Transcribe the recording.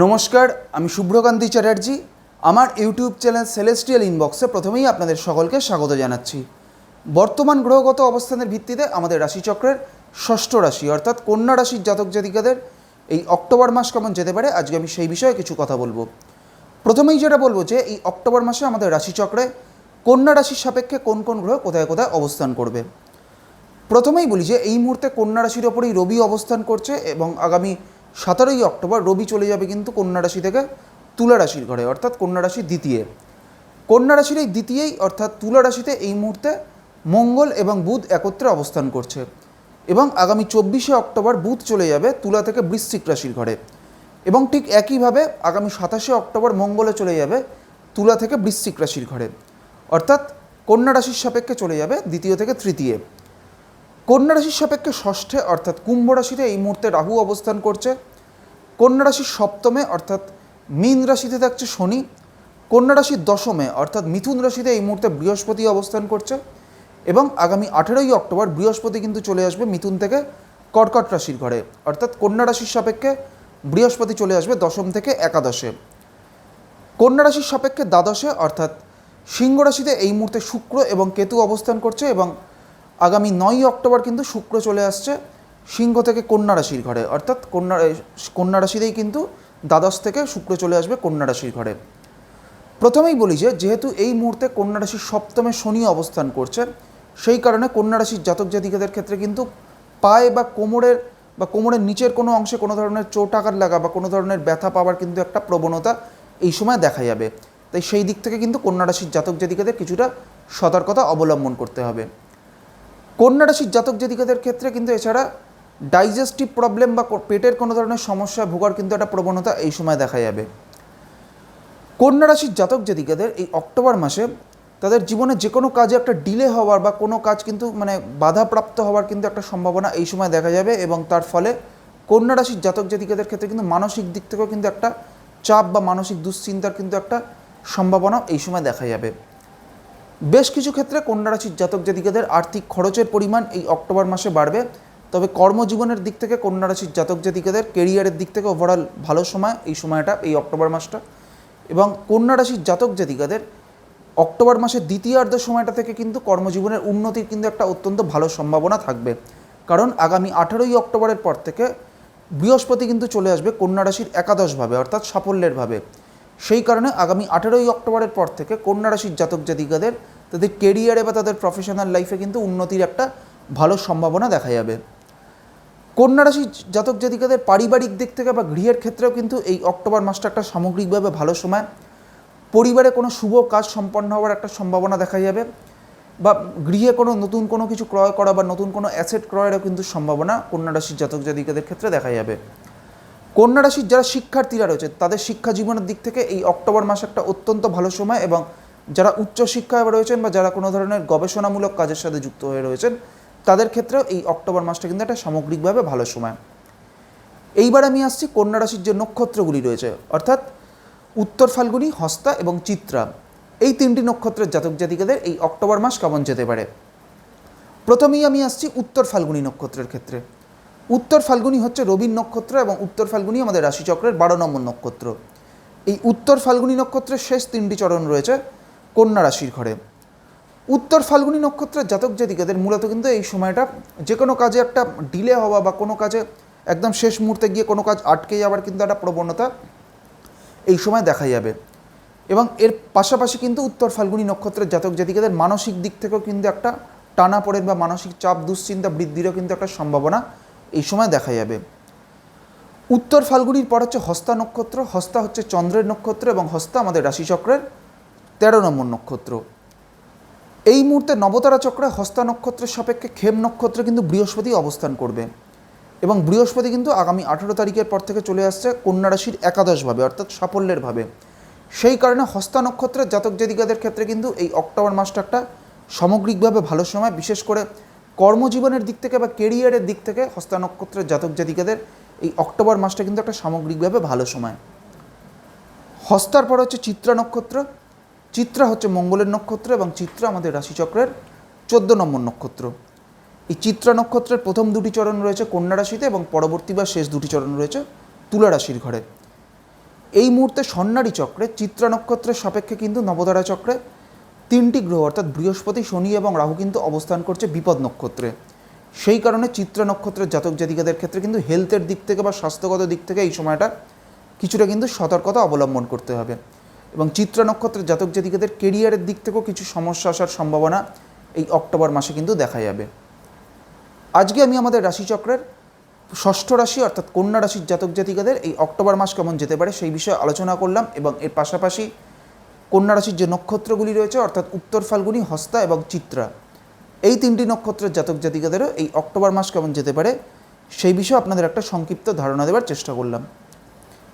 নমস্কার, আমি শুভ্রকান্তি চ্যাটার্জি। আমার ইউটিউব চ্যানেল সেলেস্টিয়াল ইনবক্সে প্রথমেই আপনাদের সকলকে স্বাগত জানাচ্ছি। বর্তমান গ্রহগত অবস্থানের ভিত্তিতে আমাদের রাশিচক্রের ষষ্ঠ রাশি, অর্থাৎ কন্যা রাশির জাতক জাতিকাদের এই অক্টোবর মাস কেমন যেতে পারে, আজকে আমি সেই বিষয়ে কিছু কথা বলব। প্রথমেই যেটা বলব যে, এই অক্টোবর মাসে আমাদের রাশিচক্রে কন্যা রাশির সাপেক্ষে কোন কোন গ্রহ কোথায় কোথায় অবস্থান করবে। প্রথমেই বলি যে, এই মুহূর্তে কন্যা রাশির ওপরেই রবি অবস্থান করছে এবং আগামী সতেরোই অক্টোবর রবি চলে যাবে কিন্তু কন্যা রাশি থেকে তুলা রাশির ঘরে, অর্থাৎ কন্যা রাশির দ্বিতীয়। কন্যা রাশির এই দ্বিতীয়ই, অর্থাৎ তুলা রাশিতে এই মুহূর্তে মঙ্গল এবং বুধ একত্রে অবস্থান করছে। এবং আগামী চব্বিশে অক্টোবর বুধ চলে যাবে তুলা থেকে বৃশ্চিক রাশির ঘরে। এবং ঠিক একইভাবে আগামী সাতাশে অক্টোবর মঙ্গলে চলে যাবে তুলা থেকে বৃশ্চিক রাশির ঘরে। অর্থাৎ কন্যা রাশির সাপেক্ষে চলে যাবে দ্বিতীয় থেকে তৃতীয়। কন্যা রাশির সাপেক্ষে ষষ্ঠে, অর্থাৎ কুম্ভ রাশিতে এই মুহূর্তে রাহু অবস্থান করছে। কন্যা রাশির সপ্তমে, অর্থাৎ মীন রাশিতে থাকছে শনি। কন্যা রাশির দশমে, অর্থাৎ মিথুন রাশিতে এই মুহূর্তে বৃহস্পতি অবস্থান করছে এবং আগামী আঠেরোই অক্টোবর বৃহস্পতি কিন্তু চলে আসবে মিথুন থেকে কর্কট রাশির ঘরে। অর্থাৎ কন্যা রাশির সাপেক্ষে বৃহস্পতি চলে আসবে দশম থেকে একাদশে। কন্যা রাশির সাপেক্ষে দ্বাদশে, অর্থাৎ সিংহ রাশিতে এই মুহূর্তে শুক্র এবং কেতু অবস্থান করছে এবং আগামী নয়ই অক্টোবর কিন্তু শুক্র চলে আসছে। সিংহ থেকে কন্যা রাশির ঘরে, অর্থাৎ কন্যা কন্যা রাশিতেই কিন্তু দ্বাদশ থেকে শুক্র চলে আসবে কন্যা রাশির ঘরে। প্রথমেই বলি যে, যেহেতু এই মুহূর্তে কন্যা রাশির সপ্তমে শনি অবস্থান করছে, সেই কারণে কন্যা রাশির জাতক জাতিকাদের ক্ষেত্রে কিন্তু পায়ে বা কোমরের বা কোমরের নিচের কোনো অংশে কোনো ধরনের চোট আঘাত লাগা বা কোনো ধরনের ব্যথা পাওয়ার কিন্তু একটা প্রবণতা এই সময় দেখা যাবে। তাই সেই দিক থেকে কিন্তু কন্যা রাশির জাতক জাতিকাদের কিছুটা সতর্কতা অবলম্বন করতে হবে। কন্যা রাশির জাতক জাতিকাদের ক্ষেত্রে কিন্তু এছাড়া ডাইজেস্টিভ প্রবলেম বা পেটের কোনো ধরনের সমস্যা, ভোগার কিন্তু একটা প্রবণতা এই সময় দেখা যাবে। কন্যা রাশির জাতক জাতিকাদের এই অক্টোবর মাসে তাদের জীবনে যে কোনো কাজে একটা ডিলে হওয়ার বা কোনো কাজ কিন্তু মানে বাধাপ্রাপ্ত হওয়ার কিন্তু একটা সম্ভাবনা এই সময় দেখা যাবে এবং তার ফলে কন্যা রাশির জাতক জাতিকাদের ক্ষেত্রে কিন্তু মানসিক দিক থেকেও কিন্তু একটা চাপ বা মানসিক দুশ্চিন্তার কিন্তু একটা সম্ভাবনা এই সময় দেখা যাবে। বেশ কিছু ক্ষেত্রে কন্যা রাশির জাতক জাতিকাদের আর্থিক খরচের পরিমাণ এই অক্টোবর মাসে বাড়বে। তবে কর্মজীবনের দিক থেকে কন্যা রাশির জাতক জাতিকাদের কেরিয়ারের দিক থেকে ওভারঅল ভালো সময় এই সময়টা, এই অক্টোবর মাসটা। এবং কন্যা রাশির জাতক জাতিকাদের অক্টোবর মাসের দ্বিতীয়ার্ধ সময়টা থেকে কিন্তু কর্মজীবনের উন্নতির কিন্তু একটা অত্যন্ত ভালো সম্ভাবনা থাকবে। কারণ আগামী আঠারোই অক্টোবরের পর থেকে বৃহস্পতি কিন্তু চলে আসবে কন্যা রাশির একাদশভাবে, অর্থাৎ সাফল্যের ভাবে। সেই কারণে আগামী আঠেরোই অক্টোবরের পর থেকে কন্যা রাশির জাতক জাতিকাদের তাদের কেরিয়ারে বা তাদের প্রফেশনাল লাইফে কিন্তু উন্নতির একটা ভালো সম্ভাবনা দেখা যাবে। কন্যা রাশির জাতক জাতিকাদের পারিবারিক দিক থেকে বা গৃহের ক্ষেত্রেও কিন্তু এই অক্টোবর মাসটা একটা সামগ্রিকভাবে ভালো সময়। পরিবারে কোনো শুভ কাজ সম্পন্ন হওয়ার একটা সম্ভাবনা দেখা যাবে বা গৃহে কোনো নতুন কোনো কিছু ক্রয় করা বা নতুন কোনো অ্যাসেট ক্রয়েরও কিন্তু সম্ভাবনা কন্যা রাশির জাতক জাতিকাদের ক্ষেত্রে দেখা যাবে। কন্যা রাশির যারা শিক্ষার্থীরা রয়েছে, তাদের শিক্ষা জীবনের দিক থেকে এই অক্টোবর মাস একটা অত্যন্ত ভালো সময় এবং যারা উচ্চশিক্ষায় রয়েছেন বা যারা কোনো ধরনের গবেষণামূলক কাজের সাথে যুক্ত হয়ে রয়েছেন তাদের ক্ষেত্রেও এই অক্টোবর মাসটা কিন্তু একটা সামগ্রিকভাবে ভালো সময়। এইবার আমি আসছি কন্যা রাশির যে নক্ষত্রগুলি রয়েছে, অর্থাৎ উত্তর ফাল্গুনি, হস্তা এবং চিত্রা। এই তিনটি নক্ষত্রের জাতক জাতিকাদের এই অক্টোবর মাস কেমন যেতে পারে? প্রথমেই আমি আসছি উত্তর ফাল্গুনি নক্ষত্রের ক্ষেত্রে। উত্তর ফাল্গুনি হচ্ছে রবির নক্ষত্র এবং উত্তর ফাল্গুনি আমাদের রাশিচক্রের বারো নম্বর নক্ষত্র। এই উত্তর ফাল্গুনি নক্ষত্রের শেষ তিনটি চরণ রয়েছে কন্যা রাশির ঘরে। উত্তর ফাল্গুনি নক্ষত্রের জাতক জাতিকাদের মূলত কিন্তু এই সময়টা যে কোনো কাজে একটা ডিলে হওয়া বা কোনো কাজে একদম শেষ মুহূর্তে গিয়ে কোনো কাজ আটকে যাওয়ার কিন্তু একটা প্রবণতা এই সময় দেখা যাবে। এবং এর পাশাপাশি কিন্তু উত্তর ফাল্গুনি নক্ষত্রের জাতক জাতিকাদের মানসিক দিক থেকেও কিন্তু একটা টানা পড়েন বা মানসিক চাপ, দুশ্চিন্তা বৃদ্ধিরও কিন্তু একটা সম্ভাবনা এই সময় দেখা যাবে। উত্তর ফাল্গুনির পর হচ্ছে হস্তা নক্ষত্র, হস্তা হচ্ছে চন্দ্রের নক্ষত্র এবং হস্তা আমাদের রাশিচক্রের তেরো নম্বর নক্ষত্র। এই মুহূর্তে নবতারা চক্রে হস্তা নক্ষত্রের সাপেক্ষে খেম নক্ষত্রে কিন্তু বৃহস্পতি অবস্থান করবে। এবং বৃহস্পতি কিন্তু আগামী আঠেরো তারিখের পর থেকে চলে আসছে কন্যা রাশির একাদশভাবে, অর্থাৎ সাফল্যেরভাবে। সেই কারণে হস্তা নক্ষত্রের জাতক জাতিকাদের ক্ষেত্রে কিন্তু এই অক্টোবর মাসটা একটা সামগ্রিকভাবে ভালো সময়। বিশেষ করে কর্মজীবনের দিক থেকে বা কেরিয়ারের দিক থেকে হস্তা নক্ষত্রের জাতক জাতিকাদের এই অক্টোবর মাসটা কিন্তু একটা সামগ্রিকভাবে ভালো সময়। হস্তার পর হচ্ছে চিত্রা নক্ষত্র। চিত্রা হচ্ছে মঙ্গলের নক্ষত্র এবং চিত্রা আমাদের রাশিচক্রের চোদ্দ নম্বর নক্ষত্র। এই চিত্রা নক্ষত্রের প্রথম দুটি চরণ রয়েছে কন্যা রাশিতে এবং পরবর্তী বা শেষ দুটি চরণ রয়েছে তুলা রাশির ঘরে। এই মুহূর্তে স্বর্ণারী চক্রে চিত্রা নক্ষত্রের সাপেক্ষে কিন্তু নবতারা চক্রে তিনটি গ্রহ, অর্থাৎ বৃহস্পতি, শনি এবং রাহু কিন্তু অবস্থান করছে বিপদ নক্ষত্রে। সেই কারণে চিত্রা নক্ষত্রের জাতক জাতিকাদের ক্ষেত্রে কিন্তু হেলথের দিক থেকে বা স্বাস্থ্যগত দিক থেকে এই সময়টা কিছুটা কিন্তু সতর্কতা অবলম্বন করতে হবে। এবং চিত্রা নক্ষত্রের জাতক জাতিকাদের কেরিয়ারের দিক থেকেও কিছু সমস্যা আসার সম্ভাবনা এই অক্টোবর মাসে কিন্তু দেখা যাবে। আজকে আমি আমাদের রাশিচক্রের ষষ্ঠ রাশি অর্থাৎ কন্যা রাশির জাতক জাতিকাদের এই অক্টোবর মাস কেমন যেতে পারে সেই বিষয়ে আলোচনা করলাম এবং এর পাশাপাশি কন্যা রাশির যে নক্ষত্রগুলি রয়েছে অর্থাৎ উত্তর ফাল্গুনি, হস্তা এবং চিত্রা, এই তিনটি নক্ষত্রের জাতক জাতিকাদেরও এই অক্টোবর মাস কেমন যেতে পারে সেই বিষয়ে আপনাদের একটা সংক্ষিপ্ত ধারণা দেওয়ার চেষ্টা করলাম।